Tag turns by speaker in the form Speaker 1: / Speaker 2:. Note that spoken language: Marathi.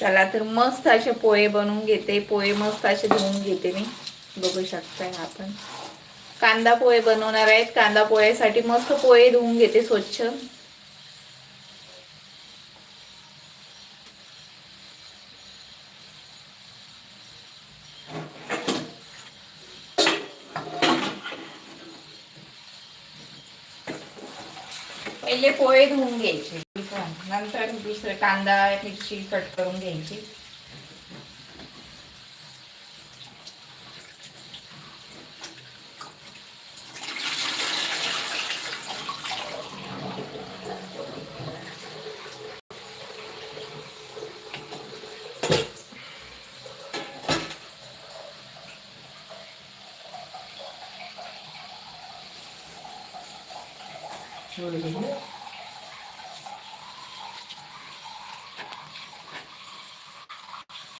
Speaker 1: चला तर मस्त असे पोहे बनवून घेते. पोहे मस्त असे धुवून घेते मी. बघू शकताय आपण. कांदा पोहे बनवणार आहेत. कांदा पोह्यासाठी मस्त पोहे धुवून घेते स्वच्छ. पहिले पोहे धुवून घ्यायचे. नंतर दुसरे कांदा मिरची कट करून घ्यायची Thank you.